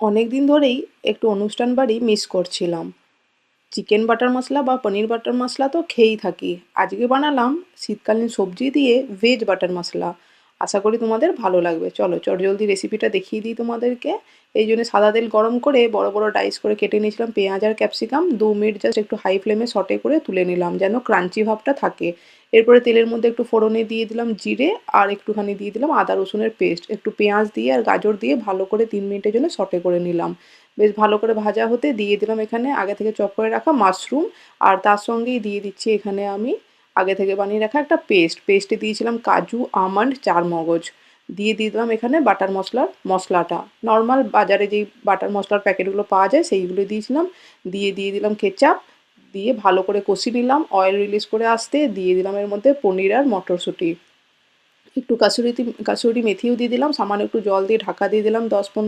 অনেক দিন ধরেই একটু অনুষ্ঠান বাড়ি মিস করছিলাম। চিকেন বাটার মশলা বা পনির বাটার মশলা তো খেয়েই থাকি। আজকে বানালাম শীতকালীন সবজি দিয়ে ভেজ বাটার মশলা। আশা করি তোমাদের ভালো লাগবে। চলো চটজলদি রেসিপিটা দেখিয়ে দিই তোমাদেরকে। এই জন্য সাদা তেল গরম করে বড় বড় ডাইস করে কেটে নিয়েছিলাম পেঁয়াজ আর ক্যাপসিকাম দু মিনিট জাস্ট একটু হাই ফ্লেমে সটে করে তুলে নিলাম যেন ক্রাঞ্চি ভাবটা থাকে। এরপরে তেলের মধ্যে একটু ফোড়নে দিয়ে দিলাম জিরে আর একটুখানি দিয়ে দিলাম আদা, রসুনের পেস্ট একটু পেঁয়াজ দিয়ে আর গাজর দিয়ে ভালো করে তিন মিনিটের জন্য সটে করে নিলাম। বেশ ভালো করে ভাজা হতে দিয়ে দিলাম এখানে আগে থেকে চপ করে রাখা মাশরুম আর তার সঙ্গেই দিয়ে দিচ্ছি এখানে আমি আগে থেকে বানিয়ে রাখা একটা পেস্ট পেস্টে দিয়েছিলাম কাজু, আমন্ড, চার মগজ। দিয়ে দিয়ে দিলাম এখানে বাটার মশলার মশলাটা। নর্মাল বাজারে যেই বাটার মশলার প্যাকেটগুলো পাওয়া যায়, সেইগুলো দিয়েছিলাম। দিয়ে দিয়ে দিলাম কেচাপ দিয়ে ভালো করে কষি নিলাম অয়েল রিলিজ করে আসতে। দিয়ে দিলাম এর মধ্যে পনির আর মটরশুঁটি। একটু কাসুরি কাসুরি মেথিও দিয়ে দিলাম, সামান্য একটু জল দিয়ে ঢাকা দিয়ে দিলাম দশ পনেরো